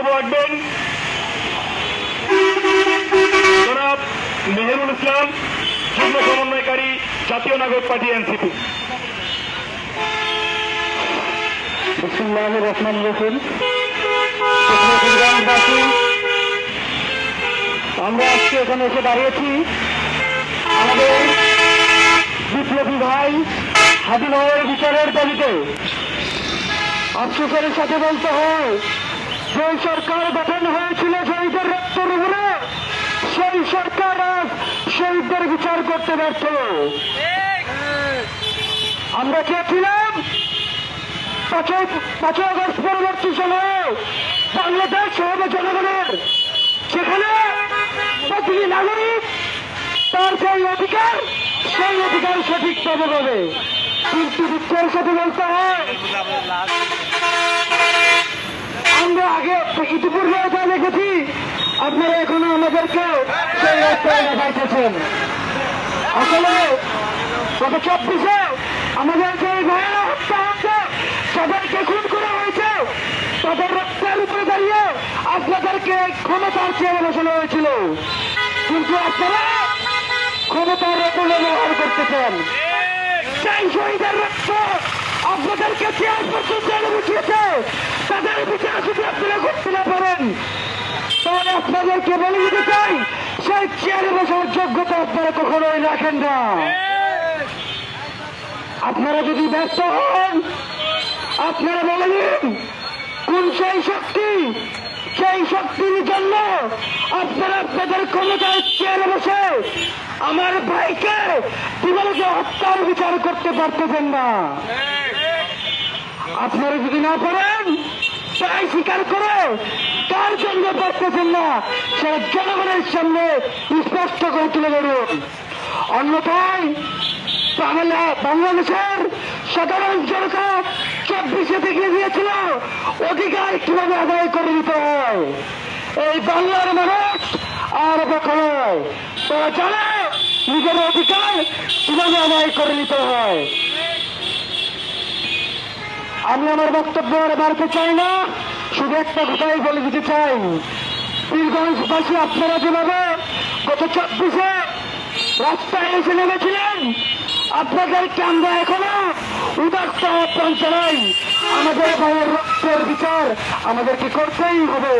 বক্তব্য রাখবেন। জনাব মেহেরুল ইসলাম, যুগ্ম সমন্বয়কারী, জাতীয় নাগরিক পার্টি এনসিপি। বিসমুল্লাহ রহমান রহিম। আমরা আজকে এখানে এসে দাঁড়িয়েছি আমাদের বিপ্লবী ভাই হাদিনয়ের বিচারের দাবিতে। আফসোসের সাথে বলতে হয় যে সরকার গঠন হয়েছিল শহীদের রক্তের উপরে, সেই সরকার আজ শহীদদের বিচার করতে ব্যর্থ। আমরা চেয়েছিলাম পাঁচই পাঁচই আগস্ট পরবর্তী সময়ে বাংলাদেশ হবে জনগণের। সেখানে প্রতিটি নাগরিক তার সেই অধিকার সেই অধিকার সঠিকভাবে পাবে। কিন্তু দুঃখের সাথে বলতে হয় ইতিপূর্বে যা দেখেছি। আপনারা এখনও আমাদেরকে সেই রাস্তায় দেখাইতেছেন আসলে গত চব্বিশে আমাদের যে ভাইয়েরা হত্যা হচ্ছে তাদেরকে খুন করা হয়েছে। তাদের রক্তের উপরে দাঁড়িয়ে আপনাদেরকে ক্ষমতার চেয়ারে বসানো হয়েছিল। কিন্তু আপনারা ক্ষমতার রকম ব্যবহার করতেছেন। সেই শহীদের রক্ত আপনাদেরকে চেয়ার পর্যন্ত এনে বসিয়েছে। তাদের বিচার যদি আপনারা করতে না পারেন তাহলে আপনাদেরকে বলে দিতে চাই, সেই চেয়ারে বসার যোগ্যতা আপনারা কখনোই রাখেন না। আপনারা যদি ব্যর্থ হন, আপনারা বলে দিন, কোন সেই শক্তি, সেই শক্তির জন্য আপনারা আপনাদের ক্ষমতায় চেয়ারে বসে আমার ভাইকে দিবালকে হত্যার বিচার করতে পারতেছেন না। আপনারা যদি না পারেন তাই স্বীকার করে তার জন্য পারতেছেন না সেটা জনগণের সামনে স্পষ্ট করে তুলে ধরুন। অন্যথায় বাংলা বাংলাদেশের সাধারণ জনতা চব্বিশে দেখিয়ে দিয়েছিল, অধিকার কীভাবে আদায় করে দিতে হয়? এই বাংলার মানুষ আর দেখা নয়। তারা জানে নিজের অধিকার কীভাবে আদায় করে নিতে হয়। আমি আমার বক্তব্য আর বাড়তে চাই না, শুধু একটা কথাই বলে দিতে চাই। বীরগঞ্জবাসী আপনারা যেভাবে গত চব্বিশে রাস্তায় এসে নেমেছিলেন আপনাদেরকে আমরা এখনও উদারতা আহ্বান চালাই আমাদের ভাইয়ের রক্তের বিচার আমাদেরকে করতেই হবে।